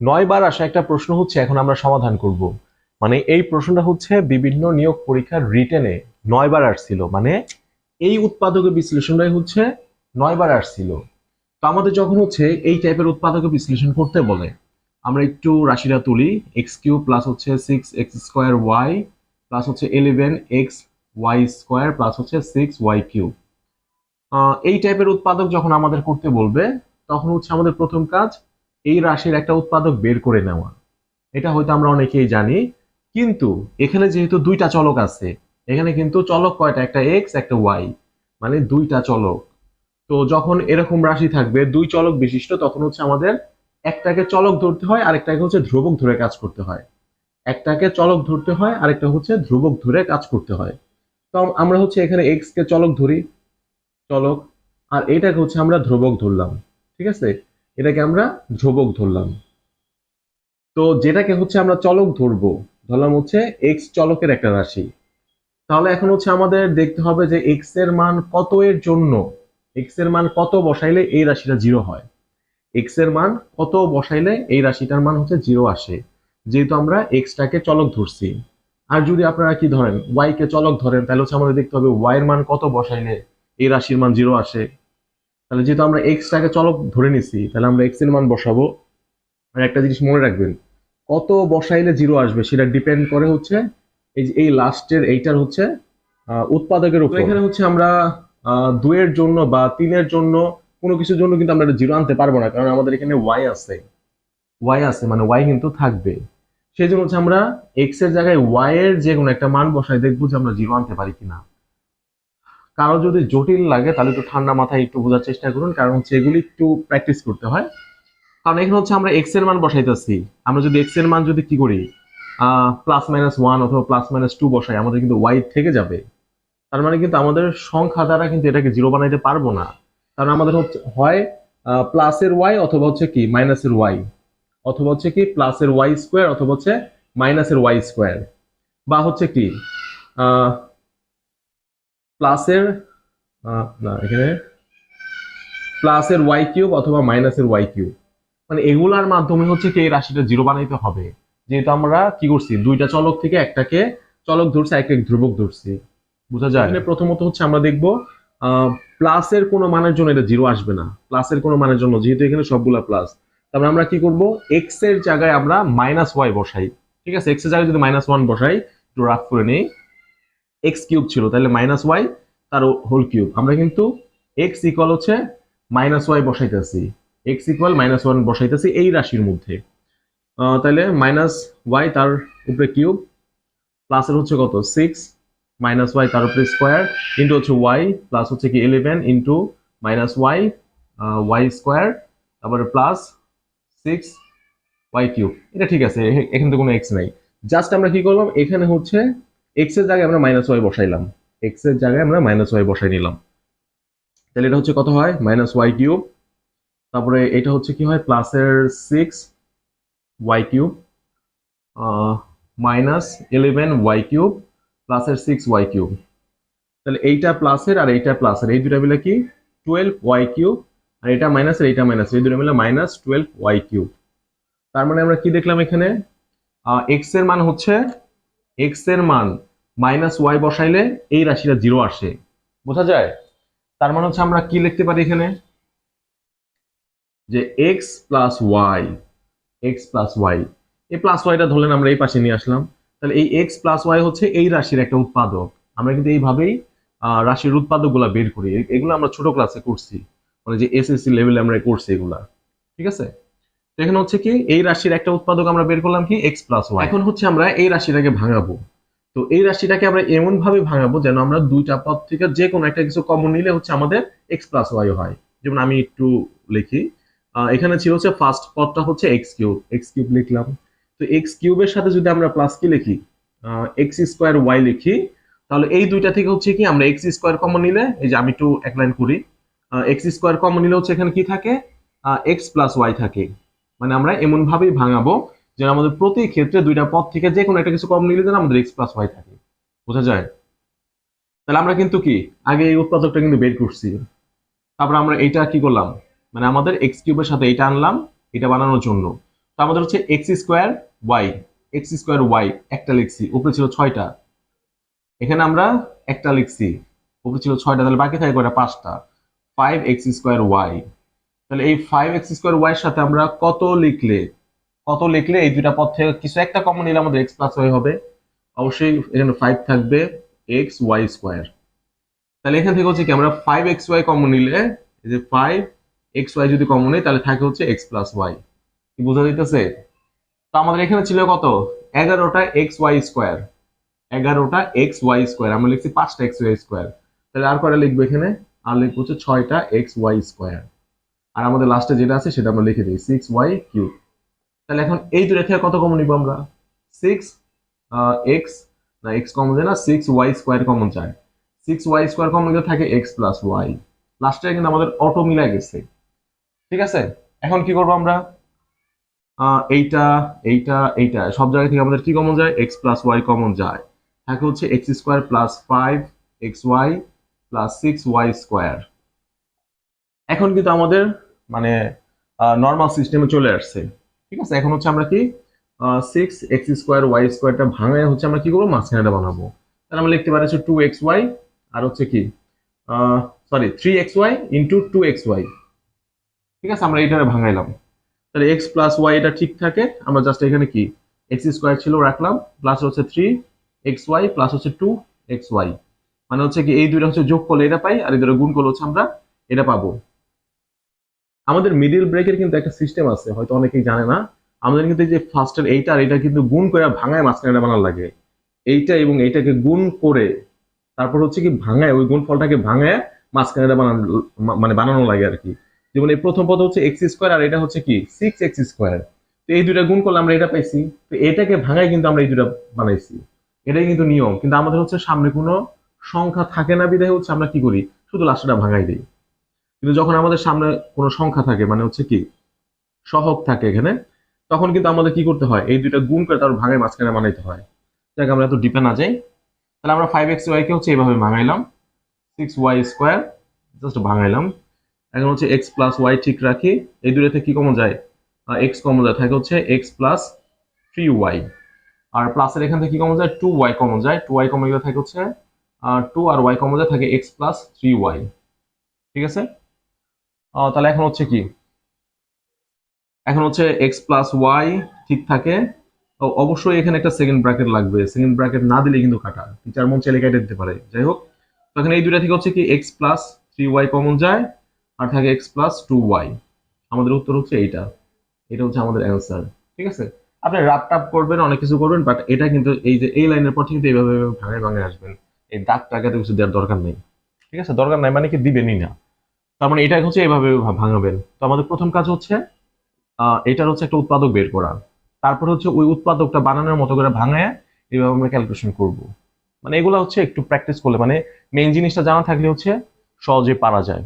নয় বার আসা একটা প্রশ্ন হচ্ছে, এখন আমরা সমাধান করব। মানে এই প্রশ্নটা হচ্ছে, বিভিন্ন নিয়োগ পরীক্ষার রিটেনে নয় বার আসছিল। মানে এই উৎপাদকের বিশ্লেষণটাই হচ্ছে নয় বার আসছিল। তো আমাদের যখন হচ্ছে এই টাইপের উৎপাদকের বিশ্লেষণ করতে বলে, আমরা একটু রাশিটা তুলি এক্স কিউ প্লাস হচ্ছে six x square y plus হচ্ছে eleven x y square plus হচ্ছে সিক্স ওয়াই কিউ এই টাইপের উৎপাদক যখন আমাদের করতে বলবে, তখন হচ্ছে আমাদের প্রথম কাজ এই রাশির একটা উৎপাদক বের করে নেওয়া। এটা হয়তো আমরা অনেকেই জানি, কিন্তু এখানে যেহেতু দুইটা চলক আছে, এখানে কিন্তু চলক কয়টা? একটা এক্স একটা ওয়াই মানে দুইটা চলক। তো যখন এরকম রাশি থাকবে, দুই চলক বিশিষ্ট, তখন হচ্ছে আমাদের একটাকে চলক ধরতে হয়, আরেকটাকে হচ্ছে ধ্রুবক ধরে কাজ করতে হয়। একটাকে চলক ধরতে হয়, আরেকটা হচ্ছে ধ্রুবক ধরে কাজ করতে হয়। তো আমরা হচ্ছে এখানে এক্স কে চলক ধরি, চলক, আর এটাকে হচ্ছে আমরা ধ্রুবক ধরলাম, ঠিক আছে? এটাকে আমরা ধ্রুবক ধরলাম। তো যেটাকে হচ্ছে আমরা চলক ধরবো, ধরলাম হচ্ছে এক্স চলকের একটা রাশি। তাহলে এখন হচ্ছে আমাদের দেখতে হবে যে এক্সের মান কত এর জন্য এক্সের মান কত বসাইলে এই রাশিটা জিরো হয়। এক্সের মান কত বসাইলে এই রাশিটার মান হচ্ছে জিরো আসে, যেহেতু আমরা এক্সটাকে চলক ধরছি। আর যদি আপনারা কি ধরেন ওয়াই কে চলক ধরেন, তাহলে হচ্ছে আমাদের দেখতে হবে ওয়াই এর মান কত বসাইলে এই রাশির মান জিরো আসে। তাহলে যেহেতু আমরা এক্সটাকে চলক ধরে নিছি তাহলে আমরা এক্সের মান বসাবো। আর একটা জিনিস মনে রাখবেন কত বসাইলে জিরো আসবে সেটা ডিপেন্ড করে হচ্ছে এই যে এই লাস্টের এইটার হচ্ছে উৎপাদকের উপর। এখানে হচ্ছে আমরা আহ, দুইয়ের জন্য বা তিনের জন্য কোনো কিছুর জন্য কিন্তু আমরা জিরো আনতে পারব না কারণ আমাদের এখানে ওয়াই আছে। ওয়াই আছে মানে ওয়াই কিন্তু থাকবে। সেই জন্য হচ্ছে আমরা এক্সের জায়গায় ওয়াই এর যে কোনো একটা মান বসাই দেখব যে আমরা জিরো আনতে পারি কিনা। কারও যদি জটিল লাগে, তাহলে একটু ঠান্ডা মাথায় একটু বোঝার চেষ্টা করুন, কারণ হচ্ছে এগুলি একটু প্র্যাকটিস করতে হয়। কারণ এখানে হচ্ছে আমরা এক্সের মান বসাইতেছি। আমরা যদি এক্সের মান যদি কি করি? প্লাস মাইনাস ওয়ান অথবা প্লাস মাইনাস টু বসাই, আমাদের কিন্তু ওয়াই থেকে যাবে। তার মানে কিন্তু আমাদের সংখ্যা দ্বারা কিন্তু এটাকে জিরো বানাইতে পারব না। কারণ আমাদের হচ্ছে, হয় প্লাসের ওয়াই অথবা হচ্ছে কি? মাইনাসের ওয়াই অথবা হচ্ছে কি? প্লাসের ওয়াই স্কোয়ার অথবা হচ্ছে মাইনাসের ওয়াই স্কোয়ার বা হচ্ছে কি? প্লাসের না, এখানে প্লাসের ওয়াই কিউব অথবা মাইনাসের ওয়াই কিউব মানে এগুলার মাধ্যমে হচ্ছে কি এই রাশিটা জিরো বানাইতে হবে। যেহেতু আমরা কি করছি? দুইটা চলক থেকে একটাকে চলক ধরছি এক এক ধ্রুবক ধরছি। বোঝা যায়? এখানে প্রথমত হচ্ছে আমরা দেখব প্লাসের কোনো মানের জন্য এটা জিরো আসবে না। প্লাসের কোনো মানের জন্য, যেহেতু এখানে সবগুলা প্লাস। তারপরে আমরা কি করব? এক্সের জায়গায় আমরা মাইনাস ওয়াই বসাই। ঠিক আছে? এক্সের জায়গায় যদি মাইনাস ওয়ান বসাই, একটু রাফ করে নেই। এক্স কিউব ছিল, তাহলে মাইনাস ওয়াই তার হোল কিউব। আমরা কিন্তু এক্স ইকুয়াল হচ্ছে মাইনাস ওয়াই বসাইতেছি। এক্স ইকুয়াল মাইনাস ওয়ান বসাইতেছি এই রাশির মধ্যে। তাহলে মাইনাস ওয়াই তার উপরে কিউব প্লাসের হচ্ছে কত? সিক্স মাইনাস ওয়াই তার উপরে স্কোয়ার ইন্টু হচ্ছে ওয়াই প্লাস হচ্ছে কি eleven into minus y y square তারপরে প্লাস সিক্স ওয়াই কিউব। এটা ঠিক আছে এখানে তো কোনো এক্স নাই। জাস্ট আমরা কি করলাম এখানে হচ্ছে এক্সের জায়গায় আমরা মাইনাস ওয়াই বসাইলাম। এক্সের জায়গায় আমরা মাইনাস ওয়াই বসাই নিলাম। তাহলে এটা হচ্ছে কত হয়? মাইনাস ওয়াই কিউব তারপরে এটা হচ্ছে কি হয়? প্লাসের six y cube minus eleven y cube প্লাসের সিক্স ওয়াই কিউব তাহলে এইটা প্লাসের আর এইটা প্লাসের এই দুটা মিলে কি? টুয়েলভ ওয়াই কিউব আর এটা মাইনাসের এইটা মাইনাস এই দুটো মিলে মাইনাস টুয়েলভ ওয়াই কিউব তার মানে আমরা কি দেখলাম এখানে? এক্সের মান হচ্ছে এক্সের মান মাইনাস ওয়াই বসাইলে এই রাশিটা জিরো আসে। বোঝা যায়? তার মানে হচ্ছে আমরা কি লিখতে পারি এখানে? যে x plus y x plus y এই প্লাস ওয়াইটা ধরলেন, আমরা এই পাশে নিয়ে আসলাম। তাহলে এই এক্স প্লাস ওয়াই হচ্ছে এই রাশির একটা উৎপাদক। আমরা কিন্তু এইভাবেই রাশির উৎপাদকগুলা বের করি। এগুলো আমরা ছোট ক্লাসে করছি। মানে যে এসএসসি লেভেলে আমরা করছি এগুলা। ঠিক আছে? এখানে হচ্ছে কি, এই রাশির একটা উৎপাদক আমরা বের করলাম কি এক্স প্লাস ওয়াই এখন হচ্ছে আমরা এই রাশিটাকে ভাঙাবো। তো এই রাশিটাকে আমরা এমন ভাবে ভাঙাবো যেন আমরা দুইটা পদ থেকে যে কোনো একটা কিছু কমন নিলে হচ্ছে আমাদের এক্স প্লাস ওয়াই হয়। যেমন আমি একটু লিখি এখানে ছিল হচ্ছে ফার্স্ট পদটা হচ্ছে এক্স কিউব এক্স কিউব লিখলাম। তো এক্স কিউবের সাথে যদি আমরা প্লাস কি লিখি এক্স স্কোয়ার ওয়াই লিখি, তাহলে এই দুইটা থেকে হচ্ছে কি আমরা এক্স স্কোয়ার কমন নিলে, এই যে আমি একটু এক লাইন করি এক্স স্কোয়ার কমন নিলে হচ্ছে এখানে কি থাকে এক্স প্লাস ওয়াই থাকে। মানে আমরা এমন ভাবেই ভাঙাবো যেন আমাদের প্রতি ক্ষেত্রে দুইটা পদ থেকে যে কোনো একটা কিছু কম নিলে যেন আমাদের এক্স প্লাস ওয়াই থাকে। বোঝা যায়? তাহলে আমরা কিন্তু কি? আগে এই উৎপাদকটা কিন্তু বের করছি। তারপর আমরা এইটা কি করলাম? মানে আমাদের এক্স কিউবের সাথে এটা আনলাম, এটা বানানোর জন্য। তো আমাদের হচ্ছে x square y x square y একটা লিখছি, উপরে ছিল ছয়টা। এখানে আমরা একটা লিখছি, উপরে ছিল ছয়টা, তাহলে বাকি থাকে কয়টা? পাঁচটা। ফাইভ এক্স স্কোয়ার ওয়াই তাহলে এই ফাইভ এক্স স্কোয়ার ওয়াই সাথে আমরা কত লিখলে কত লিখলে এই দুইটা পদ থেকে কিছু একটা কমন নিলে আমাদের এক্স প্লাস ওয়াই হবে? অবশ্যই এখানে ফাইভ থাকবে এক্স ওয়াই স্কোয়ার তাহলে এখান থেকে হচ্ছে কি, আমরা ফাইভ এক্স ওয়াই কমন নিলে, এই যে ফাইভ এক্স ওয়াই যদি কমন নেই, তাহলে থাকে হচ্ছে এক্স প্লাস ওয়াই কি বোঝা যাইতেছে? তো আমাদের এখানে ছিল কত? এগারোটা এক্স ওয়াই স্কোয়ার এগারোটা এক্স ওয়াই স্কোয়ার আমরা লিখছি পাঁচটা এক্স ওয়াই স্কোয়ার তাহলে আর কয়টা লিখব এখানে? আর লিখব হচ্ছে ছয়টা এক্স ওয়াই স্কোয়ার আর আমাদের লাস্টে যেটা আছে সেটা আমরা লিখে দিই সিক্স ওয়াই কিউব তাহলে এখন এই দুটো থেকে কত কমন নিবো আমরা? সিক্স এক্স না এক্স কমন যায় না সিক্স ওয়াই স্কোয়ার কমন যায়। সিক্স ওয়াই স্কোয়ার কমন গেলে থাকে এক্স প্লাস ওয়াই লাস্টে কিন্তু আমাদের অটো মিলে গেছে। ঠিক আছে? এখন কি করব আমরা? এইটা এইটা এইটা, সব জায়গা থেকে আমাদের কি কমন যায়? এক্স প্লাস ওয়াই কমন যায়। থাকে হচ্ছে x square plus five x y plus six y square এখন কিন্তু আমাদের মানে নর্মাল সিস্টেমে চলে আসছে। ঠিক আছে? এখন হচ্ছে আমরা কি সিক্স এক্স স্কোয়ার ওয়াই স্কোয়ারটা ভাঙায় হচ্ছে আমরা কি করব? মাঝখানেটা বানাবো। তাহলে আমরা লিখতে পারি হচ্ছে টু এক্স ওয়াই আর হচ্ছে কি sorry three x y into two x y ঠিক আছে? আমরা এইটা ভাঙাইলাম। তাহলে এক্স প্লাস ওয়াই এটা ঠিক থাকে। আমরা জাস্ট এখানে কি এক্স স্কোয়ার ছিল রাখলাম প্লাস হচ্ছে থ্রি এক্স ওয়াই প্লাস হচ্ছে টু এক্স ওয়াই মানে হচ্ছে কি এই দুইটা হচ্ছে যোগ করলে এটা পাই, আর এই দুটো গুণ করলে হচ্ছে আমরা, এটা পাবো। আমাদের মিডিল ব্রেকের কিন্তু একটা সিস্টেম আছে, হয়তো অনেকেই জানে না। আমাদের কিন্তু যে ফার্স্টের এইটা, আর এটা কিন্তু গুণ করে ভাঙায় মাঝখানে বানার লাগে। এইটা এবং এইটাকে গুণ করে, তারপর হচ্ছে কি ভাঙায়, ওই গুণ ফলটাকে ভাঙায় মাঝখানে বানানো মানে বানানো লাগে আর কি। যেমন এই প্রথম পদ হচ্ছে এক্স স্কোয়ার আর এটা হচ্ছে কি? সিক্স এক্স স্কোয়ার তো এই দুইটা গুণ করলে আমরা এটা পাইছি। তো এটাকে ভাঙায় কিন্তু আমরা এই দুইটা বানাইছি। এটাই কিন্তু নিয়ম। কিন্তু আমাদের হচ্ছে সামনে কোনো সংখ্যা থাকে না, বিধায় হচ্ছে আমরা কি করি? শুধু লাস্টটা ভাঙাই দিই। কিন্তু যখন আমাদের সামনে কোনো সংখ্যা থাকে মানে হচ্ছে কি, সহগ থাকে এখানে, তখন কিন্তু আমাদের কি করতে হয়? এই দুইটা গুণ করে তার ভাঙায় মাঝখানে বানাইতে হয়। যাক, আমরা এত ডিপে না যাই। তাহলে আমরা ফাইভ এক্স ওয়াইকে হচ্ছে এইভাবে ভাঙাইলাম। সিক্স ওয়াই স্কোয়ার জাস্ট ভাঙাইলাম। এখন হচ্ছে এক্স প্লাস ওয়াই ঠিক রাখি। এই দুটোতে কি কমন যায়? এক্স কমন যায়। থাকে হচ্ছে এক্স প্লাস থ্রি ওয়াই আর প্লাসের এখান থেকে কি কমন যায়? টু ওয়াই কমন যায়। টু ওয়াই কমন গেলে থাকে হচ্ছে টু আর ওয়াই কমন যায়, থাকে এক্স প্লাস থ্রি ওয়াই ঠিক আছে? তাহলে এখন হচ্ছে কি? এখন হচ্ছে এক্স প্লাস ওয়াই ঠিক থাকে। অবশ্যই এখানে একটা সেকেন্ড ব্র্যাকেট লাগবে। সেকেন্ড ব্র্যাকেট না দিলে কিন্তু কাটা। টিচার মন চাইলে কেটে দিতে পারে। যাই হোক, তো এখানে এই দুইটা থেকে হচ্ছে কি x plus three y common যায়, আর থাকে এক্স প্লাস টু ওয়াই আমাদের উত্তর হচ্ছে এইটা। এটা হচ্ছে আমাদের অ্যান্সার ঠিক আছে? আপনি রাপ টাপ করবেন, অনেক কিছু করবেন বাট এটা কিন্তু এই যে এই লাইনের পর কিন্তু এইভাবে ভাঙায় ভাঙায় আসবেন। এই দাগ টাকাতে কিছু দেওয়ার দরকার নেই। ঠিক আছে? দরকার নাই মানে কি দিবেনই না। তার মানে এটা হচ্ছে এভাবে ভাঙাবেন। তো আমাদের প্রথম কাজ হচ্ছে এটার হচ্ছে একটা উৎপাদক বের করা। তারপর হচ্ছে ওই উৎপাদকটা বানানোর মতো করে ভাঙায় এইভাবে আমরা ক্যালকুলেশন করব। মানে এগুলো হচ্ছে একটু প্র্যাকটিস করলে মানে মেইন জিনিসটা জানা থাকলে হচ্ছে সহজে পারা যায়।